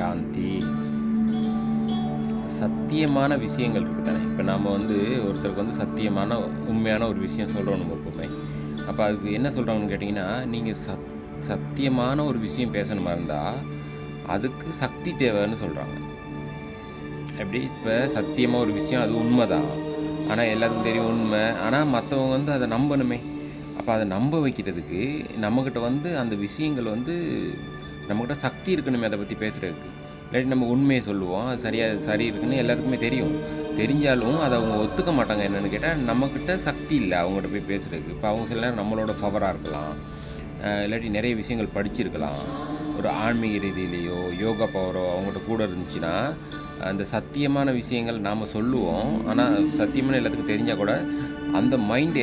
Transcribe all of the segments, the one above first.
சாந்தி. சத்தியமான விஷயங்கள் இருக்குது தானே. இப்போ நாம் வந்து ஒருத்தருக்கு வந்து சத்தியமான உண்மையான ஒரு விஷயம் சொல்கிறோம் நம்ம எப்பவுமே அப்போ அதுக்கு என்ன சொல்கிறாங்கன்னு கேட்டிங்கன்னா நீங்கள் சத் சத்தியமான ஒரு விஷயம் பேசணுமா இருந்தால் அதுக்கு சக்தி தேவைன்னு சொல்கிறாங்க எப்படி? இப்போ சத்தியமாக ஒரு விஷயம் அது உண்மை தான் ஆனால் எல்லாத்துக்கும் தெரியும் உண்மை. ஆனால் மற்றவங்க வந்து அதை நம்பணுமே. அப்போ அதை நம்ப வைக்கிறதுக்கு நம்மக்கிட்ட வந்து அந்த விஷயங்கள் வந்து நம்மக்கிட்ட சக்தி இருக்கணுமே அதை பற்றி பேசுகிறதுக்கு இல்லாட்டி நம்ம உண்மையை சொல்லுவோம். அது சரியாக சரி இருக்குன்னு எல்லாத்துக்குமே தெரியும். தெரிஞ்சாலும் அதை அவங்க ஒத்துக்க மாட்டாங்க என்னென்னு கேட்டால் நம்மக்கிட்ட சக்தி இல்லை அவங்ககிட்ட போய் பேசுகிறதுக்கு இப்போ அவங்க சில நேரம் நம்மளோட பவராக இருக்கலாம். இல்லாட்டி நிறைய விஷயங்கள் படிச்சிருக்கலாம். ஒரு ஆன்மீக ரீதியிலேயோ யோகா பவரோ அவங்ககிட்ட கூட இருந்துச்சுன்னா அந்த சத்தியமான விஷயங்கள் நாம் சொல்லுவோம். ஆனால் சத்தியமான எல்லாத்துக்கும் தெரிஞ்சால் கூட அந்த மைண்ட்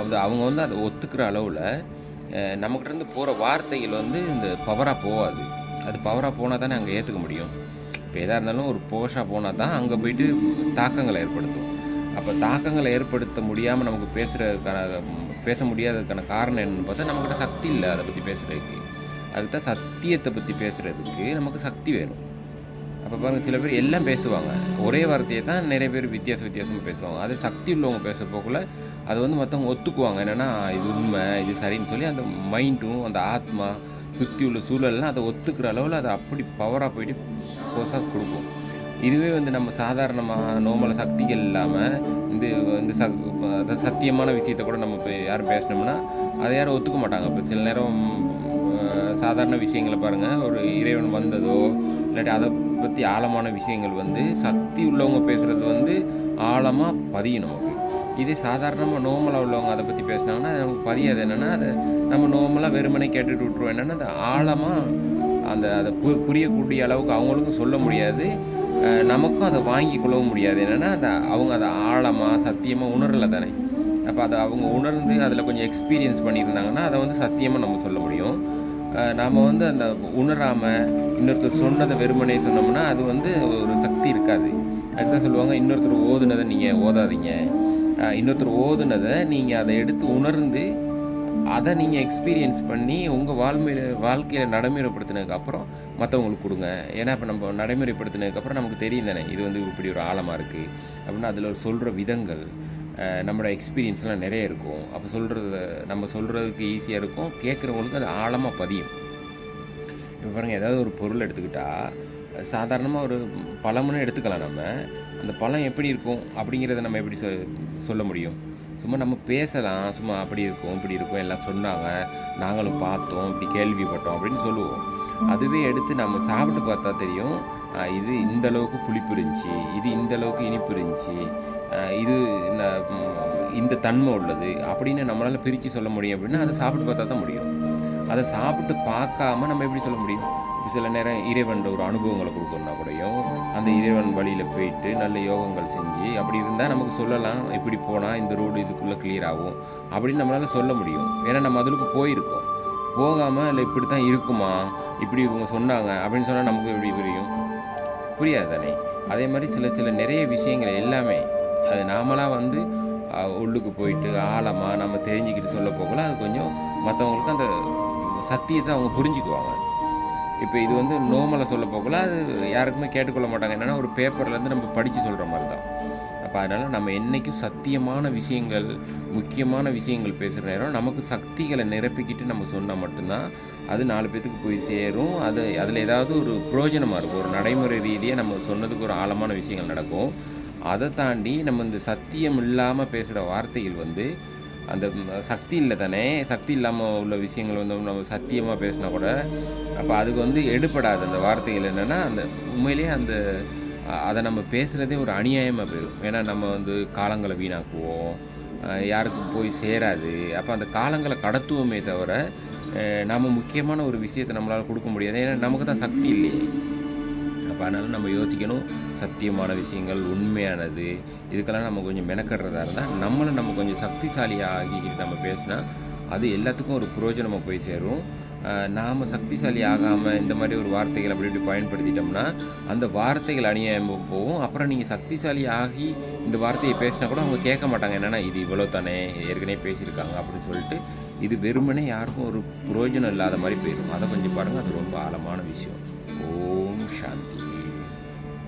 அது அவங்க வந்து அதை ஒத்துக்கிற அளவில் நம்மக்கிட்ட இருந்து போகிற வார்த்தைகள் வந்து இந்த பவராக போகாது. அது பவராக போனால் தானே அங்கே ஏற்றுக்க முடியும். இப்போ எதாக இருந்தாலும் ஒரு போஷாக போனால் தான் அங்கே போயிட்டு தாக்கங்களை ஏற்படுத்தும். அப்போ தாக்கங்களை ஏற்படுத்த முடியாமல் நமக்கு பேசுகிறதுக்கான பேச முடியாததுக்கான காரணம் என்னென்னு பார்த்தா நம்மக்கிட்ட சக்தி இல்லை அதை பற்றி பேசுகிறதுக்கு அதுக்கு தான் சத்தியத்தை பற்றி பேசுகிறதுக்கு நமக்கு சக்தி வேணும். அப்போ பாருங்கள் சில பேர் எல்லாம் பேசுவாங்க. ஒரே வார்த்தையை தான் நிறைய பேர் வித்தியாச வித்தியாசமாக பேசுவாங்க. அது சக்தி உள்ளவங்க பேச போக்குள்ள அது வந்து மற்றவங்க ஒத்துக்குவாங்க. என்னென்னா இது உண்மை இது சரின்னு சொல்லி அந்த மைண்டும் அந்த ஆத்மா சுற்றி உள்ள சூழல்லாம் அதை ஒத்துக்கிற அளவில் அதை அப்படி பவராக போயிட்டு போஸாக கொடுக்கும். இதுவே வந்து நம்ம சாதாரணமாக நோமல சக்திகள் இல்லாமல் இந்த இந்த ச சத்தியமான விஷயத்தை கூட நம்ம இப்போ யாரும் பேசினோம்னா அதை யாரும் ஒத்துக்க மாட்டாங்க. இப்போ சில நேரம் சாதாரண விஷயங்களை பாருங்கள் ஒரு இறைவன் வந்ததோ இல்லாட்டி அதை பற்றி ஆழமான விஷயங்கள் வந்து சக்தி உள்ளவங்க பேசுகிறது வந்து ஆழமாக பதியணும் நமக்கு. இதே சாதாரணமாக நோமலாக உள்ளவங்க அதை பற்றி பேசினாங்கன்னா அது நமக்கு பதியாது. என்னென்னா அதை நம்ம நோமலாக வெறுமனே கேட்டுட்டு விட்ருவோம் என்னென்னா அது ஆழமாக அந்த அதை பு புரியக்கூடிய அளவுக்கு அவங்களுக்கும் சொல்ல முடியாது. நமக்கும் அதை வாங்கி கொள்ளவும் முடியாது. என்னென்னா அதை அவங்க அதை ஆழமாக சத்தியமாக உணரலை தானே. அப்போ அதை அவங்க உணர்ந்து அதில் கொஞ்சம் எக்ஸ்பீரியன்ஸ் பண்ணியிருந்தாங்கன்னா அதை வந்து சத்தியமாக நம்ம சொல்ல முடியும். நாம் வந்து அந்த உணராமல் இன்னொருத்தர் சொன்னதை வெறுமனே சொன்னோம்னா அது வந்து ஒரு சக்தி இருக்காது. அதுதான் சொல்லுவாங்க இன்னொருத்தர் ஓதுனதை நீங்கள் ஓதாதீங்க. இன்னொருத்தர் ஓதுனதை நீங்கள் அதை எடுத்து உணர்ந்து அதை நீங்கள் எக்ஸ்பீரியன்ஸ் பண்ணி உங்கள் வாழ்மையில் வாழ்க்கையில் நடைமுறைப்படுத்தினதுக்கப்புறம் மற்றவங்களுக்கு கொடுங்க. ஏன்னா இப்போ நம்ம நடைமுறைப்படுத்தினதுக்கப்புறம் நமக்கு தெரியும் தானே இது வந்து இப்படி ஒரு ஆழமாக இருக்குது அப்படின்னா அதில் ஒரு சொல்கிற விதங்கள் நம்மளோட எக்ஸ்பீரியன்ஸ்லாம் நிறைய இருக்கும். அப்போ சொல்கிறது நம்ம சொல்கிறதுக்கு ஈஸியாக இருக்கும். கேட்குறவங்களுக்கு அது ஆழமாக பதியும். இப்போ பாருங்கள் ஏதாவது ஒரு பொருள் எடுத்துக்கிட்டால் சாதாரணமாக ஒரு பழம்னு எடுத்துக்கலாம் நம்ம. அந்த பழம் எப்படி இருக்கும் அப்படிங்கிறத நம்ம எப்படி சொ சொல்ல முடியும்? சும்மா நம்ம பேசலாம் சும்மா அப்படி இருக்கும் இப்படி இருக்கும் எல்லாம் சொன்னாங்க நாங்களும் பார்த்தோம் இப்படி கேள்விப்பட்டோம் அப்படின்னு சொல்லுவோம். அதுவே எடுத்து நம்ம சாப்பிட்டு பார்த்தா தெரியும் இது இந்த அளவுக்கு புளிப்பு இருந்துச்சு இது இந்த அளவுக்கு இனிப்பு இருந்துச்சு இது இந்த தன்மை உள்ளது அப்படின்னு நம்மளால் பிரித்து சொல்ல முடியும் அப்படின்னா அதை சாப்பிட்டு பார்த்தா தான் முடியும். அதை சாப்பிட்டு பார்க்காம நம்ம எப்படி சொல்ல முடியும்? சில நேரம் இறைவன் ஒரு அனுபவங்களை கொடுக்கணும்னா கூடயும் அந்த இறைவன் வழியில் போயிட்டு நல்ல யோகங்கள் செஞ்சு அப்படி இருந்தால் நமக்கு சொல்லலாம் இப்படி போனால் இந்த ரோடு இதுக்குள்ளே கிளியர் ஆகும் அப்படின்னு நம்மளால் சொல்ல முடியும். ஏன்னா நம்ம அதுக்கு போயிருக்கோம். போகாமல் இல்லை இப்படி தான் இருக்குமா? இப்படி இவங்க சொன்னாங்க அப்படின்னு சொன்னால் நமக்கு எப்படி புரியும்? புரியாது தானே? அதே மாதிரி சில சில நிறைய விஷயங்கள் எல்லாமே அது நாமளாக வந்து உள்ளுக்கு போயிட்டு ஆழமாக நம்ம தெரிஞ்சுக்கிட்டு சொல்ல போகல அது கொஞ்சம் மற்றவங்களுக்கு அந்த சத்தியத்தை அவங்க புரிஞ்சுக்குவாங்க. இப்போ இது வந்து நோமலை சொல்ல போகல அது யாருக்குமே கேட்டுக்கொள்ள மாட்டாங்க. என்னென்னா ஒரு பேப்பர்லேருந்து நம்ம படித்து சொல்கிற மாதிரி தான் அப்போ அதனால் நம்ம என்றைக்கும் சத்தியமான விஷயங்கள் முக்கியமான விஷயங்கள் பேசுகிற நேரம் நமக்கு சக்திகளை நிரப்பிக்கிட்டு நம்ம சொன்னால் மட்டும்தான் அது நாலு பேத்துக்கு போய் சேரும். அது அதில் ஏதாவது ஒரு பிரயோஜனமாக இருக்கும். ஒரு நடைமுறை ரீதியாக நம்ம சொன்னதுக்கு ஒரு ஆழமான விஷயங்கள் நடக்கும். அதை தாண்டி நம்ம இந்த சத்தியம் இல்லாமல் பேசுகிற வார்த்தைகள் வந்து அந்த சக்தி இல்லை தானே? சக்தி இல்லாமல் உள்ள விஷயங்கள் வந்து நம்ம சத்தியமாக பேசினா கூட அப்போ அதுக்கு வந்து எடுபடாது. அந்த வார்த்தைகள் என்னென்னா அந்த உண்மையிலேயே அந்த அதை நம்ம பேசுகிறதே ஒரு அநியாயமாக போயிடும் ஏன்னா நம்ம வந்து காலங்களை வீணாக்குவோம். யாருக்கும் போய் சேராது. அப்போ அந்த காலங்களை கடத்துவோமே தவிர நம்ம முக்கியமான ஒரு விஷயத்தை நம்மளால் கொடுக்க முடியாது. ஏன்னா நமக்கு தான் சக்தி இல்லையே. இப்போ அதனால் நம்ம யோசிக்கணும். சத்தியமான விஷயங்கள் உண்மையானது இதுக்கெல்லாம் நம்ம கொஞ்சம் மெனக்கடுறதா இருந்தால் நம்மளை நம்ம கொஞ்சம் சக்திசாலியாக ஆகிக்கிட்டு நம்ம பேசினா அது எல்லாத்துக்கும் ஒரு புரோஜனமாக போய் சேரும். நாம் சக்திசாலி ஆகாமல் இந்த மாதிரி ஒரு வார்த்தைகள் அப்படி இப்படி பயன்படுத்திட்டோம்னா அந்த வார்த்தைகள் அநியாயம் போகும். அப்புறம் நீங்கள் சக்திசாலி ஆகி இந்த வார்த்தையை பேசினா கூட அவங்க கேட்க மாட்டாங்க. என்னென்னா இது இவ்வளோ தானே ஏற்கனவே பேசியிருக்காங்க அப்படின்னு சொல்லிட்டு இது வெறுமனே யாருக்கும் ஒரு புரோஜனம் இல்லாத மாதிரி போயிடும். அதை கொஞ்சம் பாருங்கள் அது ரொம்ப ஆழமான விஷயம்.